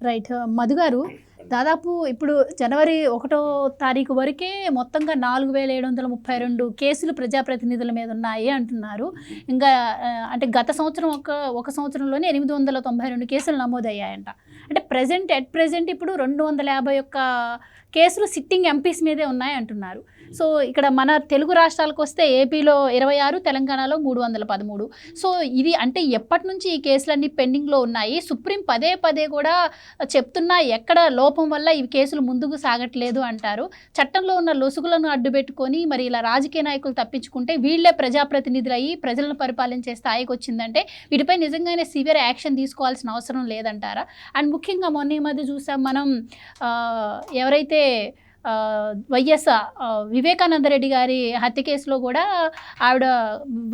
Right. Madhu గారు దాదాపు ఇప్పుడు జనవరి ఒకటో తారీఖు వరకే మొత్తంగా నాలుగు వేల ఏడు వందల ముప్పై రెండు కేసులు ప్రజాప్రతినిధుల మీద ఉన్నాయి అంటున్నారు. ఇంకా అంటే గత సంవత్సరం ఒక ఒక సంవత్సరంలోనే ఎనిమిది వందల తొంభై రెండు కేసులు నమోదయ్యాయంట. అంటే ప్రజెంట్ ఎట్ ప్రజెంట్ ఇప్పుడు రెండు వందల యాభై ఒక్క కేసులు సిట్టింగ్ ఎంపీస్ మీదే ఉన్నాయి అంటున్నారు. సో ఇక్కడ మన తెలుగు రాష్ట్రాలకు వస్తే ఏపీలో ఇరవై ఆరు తెలంగాణలో మూడు వందల పదమూడు. సో ఇది అంటే ఎప్పటి నుంచి ఈ కేసులన్నీ పెండింగ్లో ఉన్నాయి? సుప్రీం పదే పదే కూడా చెప్తున్నా ఎక్కడ లో లోపం వల్ల ఈ కేసులు ముందుకు సాగట్లేదు అంటారు. చట్టంలో ఉన్న లొసుగులను అడ్డుపెట్టుకొని మరి ఇలా రాజకీయ నాయకులు తప్పించుకుంటే వీళ్ళే ప్రజాప్రతినిధులు అయ్యి ప్రజలను పరిపాలించే స్థాయికి వచ్చిందంటే వీటిపై నిజంగానే సివియర్ యాక్షన్ తీసుకోవాల్సిన అవసరం లేదంటారా? అండ్ ముఖ్యంగా మొన్న ఈ మధ్య చూసాం మనం ఎవరైతే వైఎస్ వివేకానంద రెడ్డి గారి హత్య కేసులో కూడా ఆవిడ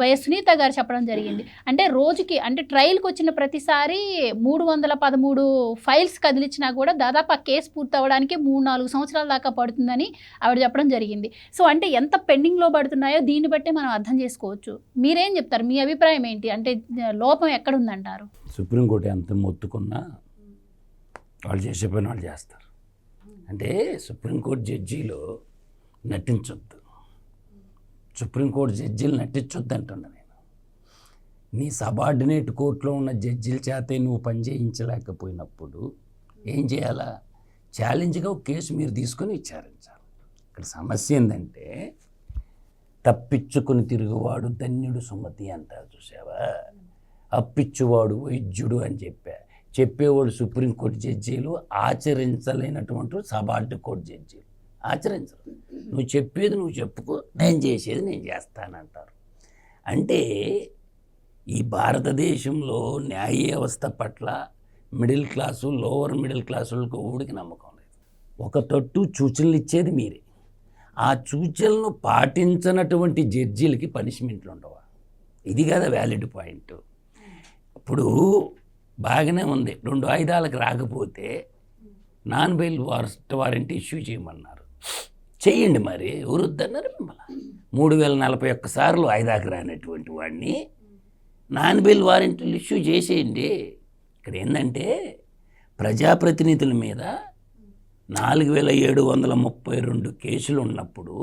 వైఎస్ సునీత గారు చెప్పడం జరిగింది. అంటే రోజుకి అంటే ట్రయల్కి వచ్చిన ప్రతిసారి మూడు వందల పదమూడు ఫైల్స్ కదిలించినా కూడా దాదాపు ఆ కేసు పూర్తి అవ్వడానికి మూడు నాలుగు సంవత్సరాల దాకా పడుతుందని ఆవిడ చెప్పడం జరిగింది. సో అంటే ఎంత పెండింగ్లో పడుతున్నాయో దీన్ని బట్టి మనం అర్థం చేసుకోవచ్చు. మీరేం చెప్తారు? మీ అభిప్రాయం ఏంటి? అంటే లోపం ఎక్కడుందంటారు? సుప్రీంకోర్టు ఎంత మొత్తుకున్నా వాళ్ళు చేసే పని వాళ్ళు చేస్తారు. అంటే సుప్రీంకోర్టు జడ్జీలు నటించొద్దు. సుప్రీంకోర్టు జడ్జీలు నటించొద్దు అంటున్నా నేను. నీ సబార్డినేట్ కోర్టులో ఉన్న జడ్జీల చేతే నువ్వు పని చేయించలేకపోయినప్పుడు ఏం చేయాలా? ఛాలెంజ్గా ఒక కేసు మీరు తీసుకొని విచారించాలి. ఇక్కడ సమస్య ఏంటంటే తప్పించుకుని తిరుగువాడు ధన్యుడు సుమతి అంటారు చూసావా అప్పిచ్చువాడు వైద్యుడు అని చెప్పా. చెప్పేవాడు సుప్రీంకోర్టు జడ్జీలు ఆచరించలేనటువంటి సబార్డు కోర్టు జడ్జీలు. ఆచరించరు. నువ్వు చెప్పేది నువ్వు చెప్పుకో నేను చేసేది నేను చేస్తానంటారు. అంటే ఈ భారతదేశంలో న్యాయ వ్యవస్థ పట్ల మిడిల్ క్లాసు లోవర్ మిడిల్ క్లాసులకు ఊడికి నమ్మకం లేదు. ఒక తట్టు సూచనలు ఇచ్చేది మీరే. ఆ సూచనలను పాటించనటువంటి జడ్జీలకి పనిష్మెంట్లు ఉండవా? ఇది కదా వ్యాలిడ్ పాయింట్. ఇప్పుడు బాగానే ఉంది. రెండు ఆయుధాలకు రాకపోతే non bail arrest warrant issue చేయమన్నారు. చేయండి మరి ఎవరొద్దన్నారు మిమ్మల్ని? మూడు వేల నలభై ఒక్క సార్లు ఆయుధాకు రానటువంటి వాడిని నాన్ బెయిల్ వారెంట్లు ఇష్యూ చేసేయండి. ఇక్కడ ఏంటంటే ప్రజాప్రతినిధుల మీద నాలుగు వేల ఏడు వందల ముప్పై రెండు కేసులు ఉన్నప్పుడు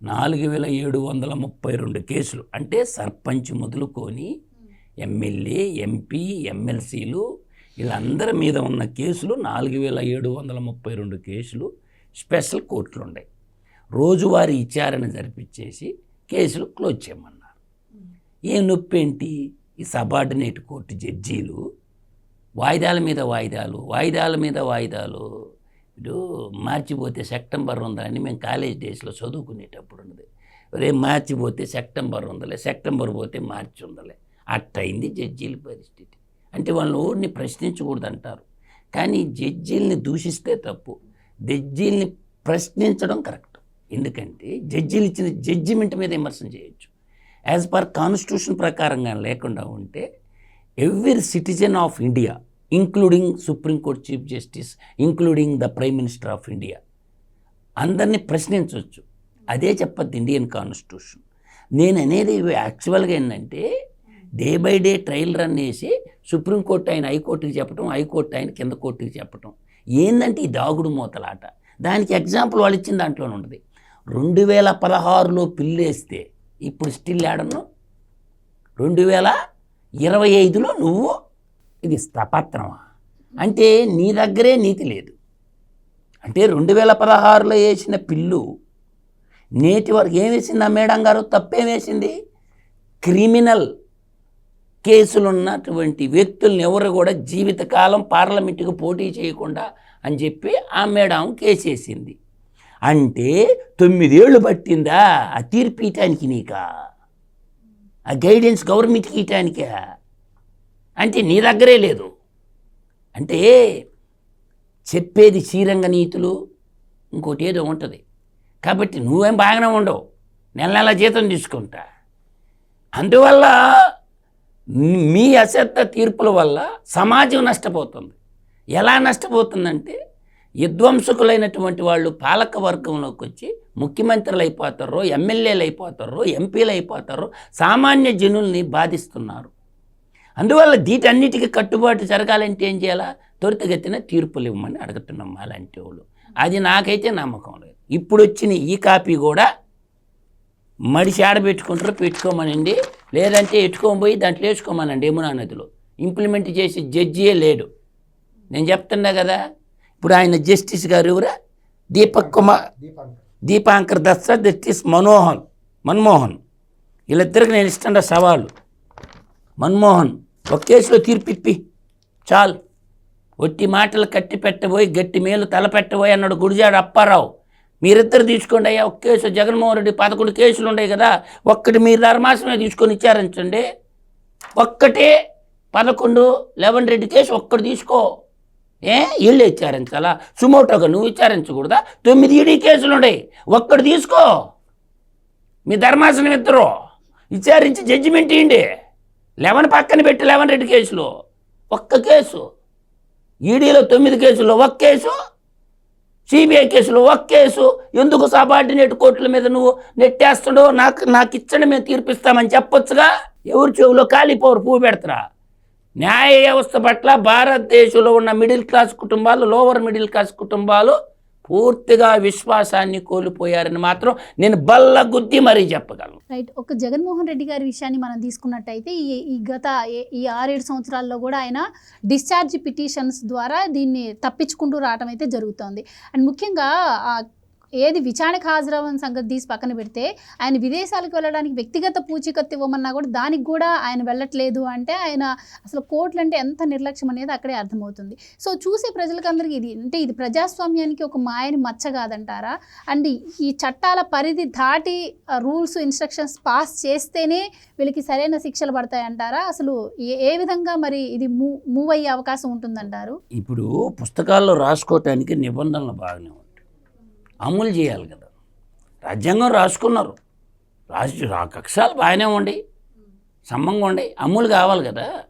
నాలుగు వేల ఏడు వందల ముప్పై రెండు కేసులు అంటే సర్పంచ్ మొదలుకొని ఎమ్మెల్యే ఎంపీ ఎమ్మెల్సీలు వీళ్ళందరి మీద ఉన్న కేసులు నాలుగు వేల ఏడు వందల ముప్పై రెండు కేసులు స్పెషల్ కోర్టులు ఉన్నాయి రోజువారీ విచారణ జరిపించేసి కేసులు క్లోజ్ చేయమన్నారు. ఏ నొప్పి ఏంటి ఈ సబార్డినేట్ కోర్టు జడ్జీలు వాయిదాల మీద వాయిదాలు వాయిదాల మీద వాయిదాలు. ఇప్పుడు మార్చిపోతే సెప్టెంబర్ ఉందని మేము కాలేజ్ డేస్లో చదువుకునేటప్పుడు ఉన్నది. రేపు మార్చిపోతే సెప్టెంబర్ ఉందలే సెప్టెంబర్ పోతే మార్చి ఉందలే అట్టయింది జడ్జీల పరిస్థితి. అంటే వాళ్ళని ఊరిని ప్రశ్నించకూడదు అంటారు కానీ జడ్జీల్ని దూషిస్తే తప్పు. జడ్జీల్ని ప్రశ్నించడం కరెక్ట్. ఎందుకంటే జడ్జీలు ఇచ్చిన జడ్జిమెంట్ మీద విమర్శన చేయొచ్చు. యాజ్ పర్ కాన్స్టిట్యూషన్ ప్రకారంగా లేకుండా ఉంటే every citizen of India including supreme court chief justice including the prime minister of India అందరినీ ప్రశ్నించవచ్చు అదే చెప్పద్దు ఇండియన్ కాన్స్టిట్యూషన్. నేను అనేది యాక్చువల్గా ఏంటంటే day by day trial run వేసి సుప్రీంకోర్టు ఆయన హైకోర్టుకి చెప్పడం హైకోర్టు ఆయన కింద కోర్టుకి చెప్పడం ఏందంటే ఈ దాగుడు మూతలాట. దానికి ఎగ్జాంపుల్ వాళ్ళు ఇచ్చిన దాంట్లోనే ఉంటుంది. రెండు వేల పదహారులో పిల్లేస్తే ఇప్పుడు స్టిల్ ఆడను రెండు వేల ఇరవై ఐదులో నువ్వు? ఇది స్థపత్రమా? అంటే నీ దగ్గరే నీతి లేదు. అంటే రెండు వేల పదహారులో వేసిన పిల్లు నేటి వరకు ఏం వేసింది ఆ మేడం గారు? తప్పేం వేసింది? క్రిమినల్ కేసులున్నటువంటి వ్యక్తుల్ని ఎవరు కూడా జీవితకాలం పార్లమెంటుకు పోటీ చేయకుండా అని చెప్పి ఆ మేడం కేసేసింది. అంటే తొమ్మిదేళ్ళు పట్టిందా ఆ తీర్పు ఇయటానికి నీకా? ఆ గైడెన్స్ గవర్నమెంట్కి ఇయటానికా అంటే నీ దగ్గరే లేదు. అంటే చెప్పేది శ్రీరంగ నీతులు ఇంకోటి ఏదో ఉంటుంది. కాబట్టి నువ్వేం బాగానే ఉండవు. నెల నెల జీతం తీసుకుంటా. అందువల్ల మీ అశ్రద్ధ తీర్పుల వల్ల సమాజం నష్టపోతుంది. ఎలా నష్టపోతుందంటే విధ్వంసకులైనటువంటి వాళ్ళు పాలక వర్గంలోకి వచ్చి ముఖ్యమంత్రులు అయిపోతారో ఎమ్మెల్యేలు అయిపోతారో ఎంపీలు అయిపోతారో సామాన్య జనుల్ని బాధిస్తున్నారు. అందువల్ల వీటన్నిటికీ కట్టుబాటు జరగాలంటే ఏం చేయాలా? త్వరితగతిన తీర్పులు ఇవ్వమని అడుగుతున్నాం అలాంటి వాళ్ళు. అది నాకైతే నమ్మకం లేదు. ఇప్పుడు వచ్చిన ఈ కాపీ కూడా మడిసి ఆడబెట్టుకుంటారు పెట్టుకోమనండి. లేదంటే ఎట్టుకొని పోయి దాంట్లో వేసుకోమనండి యమునా నదిలో. ఇంప్లిమెంట్ చేసే జడ్జియే లేడు. నేను చెప్తున్నా కదా ఇప్పుడు ఆయన జస్టిస్ గారు ఎవరా? దీపక్ కుమార్. దీపాంకర్ దత్త జస్టిస్ మనోహన్ మన్మోహన్. వీళ్ళిద్దరికి నేను ఇస్తున్న సవాలు. మన్మోహన్ ఒక కేసులో తీర్పిప్పి చాలు. ఒట్టి మాటలు కట్టి పెట్టబోయి గట్టి మేలు తలపెట్టబోయి అన్నాడు గుడిజాడు అప్పారావు. మీరిద్దరు తీసుకోండి అయ్యా. ఒక కేసు జగన్మోహన్ రెడ్డి పదకొండు కేసులు ఉన్నాయి కదా ఒక్కటి మీరు ధర్మాసమే తీసుకొని ఇచ్చారంచండి ఒక్కటే పదకొండు లెవెన్ రెడ్డి కేసు ఒక్కటి తీసుకో. ఏ? వీళ్ళు ఇచ్చారించాలా సుమోటోగా నువ్వు ఇచ్చారించకూడదా తొమ్మిది ఈడీ కేసులు ఉన్నాయి ఒక్కటి తీసుకో. మీ ధర్మాసనం ఇద్దరు విచారించి జడ్జిమెంట్ ఇవ్వండి లెవెన్ పక్కన పెట్టి లెవెన్ రెడ్డి కేసులు ఒక్క కేసు. ఈడీలో తొమ్మిది కేసుల్లో ఒక కేసు సిబిఐ కేసులో ఒక కేసు. ఎందుకు సబార్డినేట్ కోర్టుల మీద నువ్వు నెట్టేస్తాడో నాకు నాకు ఇచ్చండి మేము తీర్పిస్తామని చెప్పొచ్చుగా? ఎవరి చెవులో కాలిపోరు పువ్వు పెడతారా? న్యాయ వ్యవస్థ పట్ల భారతదేశంలో ఉన్న మిడిల్ క్లాస్ కుటుంబాలు లోవర్ మిడిల్ క్లాస్ కుటుంబాలు పూర్తిగా విశ్వాసాన్ని కోల్పోయారని మాత్రం నేను బల్ల గుద్ది మరీ చెప్పగలను. రైట్ ఒక జగన్మోహన్ రెడ్డి గారి విషయాన్ని మనం తీసుకున్నట్టయితే ఈ ఈ గత ఈ ఆరేడు సంవత్సరాల్లో కూడా ఆయన డిశ్చార్జ్ పిటిషన్స్ ద్వారా దీన్ని తప్పించుకుంటూ రావడం అయితే జరుగుతోంది. అండ్ ముఖ్యంగా ఏది విచారణకు హాజరవ్వని సంగతి తీసి పక్కన పెడితే ఆయన విదేశాలకు వెళ్ళడానికి వ్యక్తిగత పూచీకత్తు ఇవ్వమన్నా కూడా దానికి కూడా ఆయన వెళ్ళట్లేదు అంటే ఆయన అసలు కోర్టులు అంటే ఎంత నిర్లక్ష్యం అనేది అక్కడే అర్థమవుతుంది. సో చూసే ప్రజలకందరికీ ఇది అంటే ఇది ప్రజాస్వామ్యానికి ఒక మాయని మచ్చ కాదంటారా? అండ్ ఈ చట్టాల పరిధి దాటి రూల్స్ ఇన్స్ట్రక్షన్స్ పాస్ చేస్తేనే వీళ్ళకి సరైన శిక్షలు పడతాయంటారా? అసలు ఏ విధంగా మరి ఇది మూవ్ మూవ్ అయ్యే అవకాశం ఉంటుందంటారు? ఇప్పుడు పుస్తకాల్లో రాసుకోవటానికి నిబంధనలు బాగానే అమలు చేయాలి కదా. రాజ్యాంగం రాసుకున్నారు. రాసి రా కక్షాలు బాగానే ఉండి సమ్మంగా ఉండి అమలు కావాలి కదా.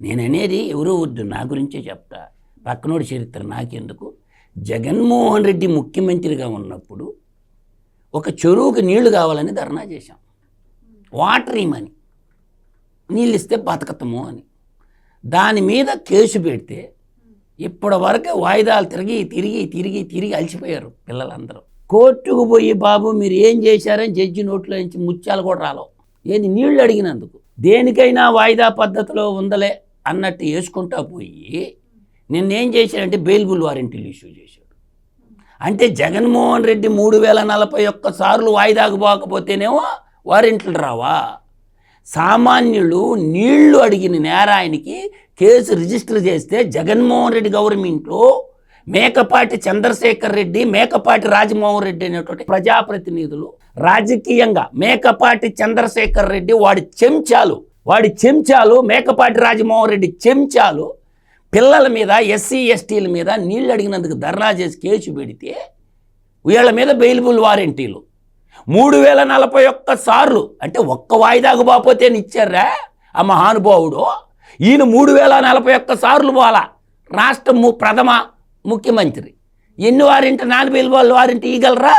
నేను అనేది ఎవరో వద్దు నా గురించే చెప్తా. పక్కనోడి చరిత్ర నాకెందుకు? జగన్మోహన్ రెడ్డి ముఖ్యమంత్రిగా ఉన్నప్పుడు ఒక చెరువుకి నీళ్ళు కావాలని ధర్నా చేశాం. వాటర్ ఇమ్మని. నీళ్ళు ఇస్తే బతకతము అని. దాని మీద కేసు పెడితే ఇప్పటి వరకు వాయిదాలు తిరిగి తిరిగి తిరిగి తిరిగి అలసిపోయారు పిల్లలందరూ. కోర్టుకు పోయి బాబు మీరు ఏం చేశారని జడ్జి నోట్లో నుంచి ముత్యాలు కూడా రాలో ఏంది నీళ్ళు అడిగినందుకు? దేనికైనా వాయిదా పద్ధతిలో ఉందలే అన్నట్టు వేసుకుంటా పోయి నిన్నేం చేశాడంటే బెయిల్బుల్ వారెంటీలు ఇష్యూ చేశాడు. అంటే జగన్మోహన్ రెడ్డి మూడు వేల నలభై ఒక్క సార్లు వాయిదాకు పోకపోతేనేమో వారెంట్లు రావా? సామాన్యులు నీళ్ళు అడిగిన నేరాయనికి కేసు రిజిస్టర్ చేస్తే జగన్మోహన్ రెడ్డి గవర్నమెంట్లో మేకపాటి చంద్రశేఖర్ రెడ్డి మేకపాటి రాజమోహన్ రెడ్డి అనేటువంటి ప్రజాప్రతినిధులు రాజకీయంగా మేకపాటి చంద్రశేఖర్ రెడ్డి వాడి చెంచాలు వాడి చెంచాలు మేకపాటి రాజమోహన్ రెడ్డి చెంచాలు పిల్లల మీద ఎస్సీ ఎస్టీల మీద నీళ్ళు అడిగినందుకు ధర్నా చేసి కేసు పెడితే వీళ్ళ మీద బెయిలబుల్ వారెంటీలు మూడు వేల నలభై ఒక్క సార్లు అంటే ఒక్క వాయిదాకు బాపోతే ఇచ్చారా ఆ మహానుభావుడు? ఈయన మూడు వేల నలభై ఒక్క సార్లు పోలా రాష్ట్ర ప్రథమ ముఖ్యమంత్రి. ఎన్ని వారింటి నాన్ బెయిలబుల్ వారింటి ఇవ్వగలరా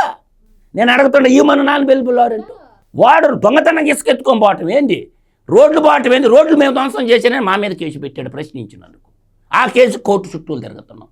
నేను అడుగుతున్నా ఈ మన నాన్ బెయిలబుల్ వారింటి. వాడు దొంగతనం ఇసుకెత్తుకొని పోవటం ఏంటి రోడ్లు పోవటం ఏంది? రోడ్లు మేము ధ్వంసం చేసానని మా మీద కేసు పెట్టాడు ప్రశ్నించినందుకు. ఆ కేసు కోర్టు చుట్టూ తిరుగుతున్నాం.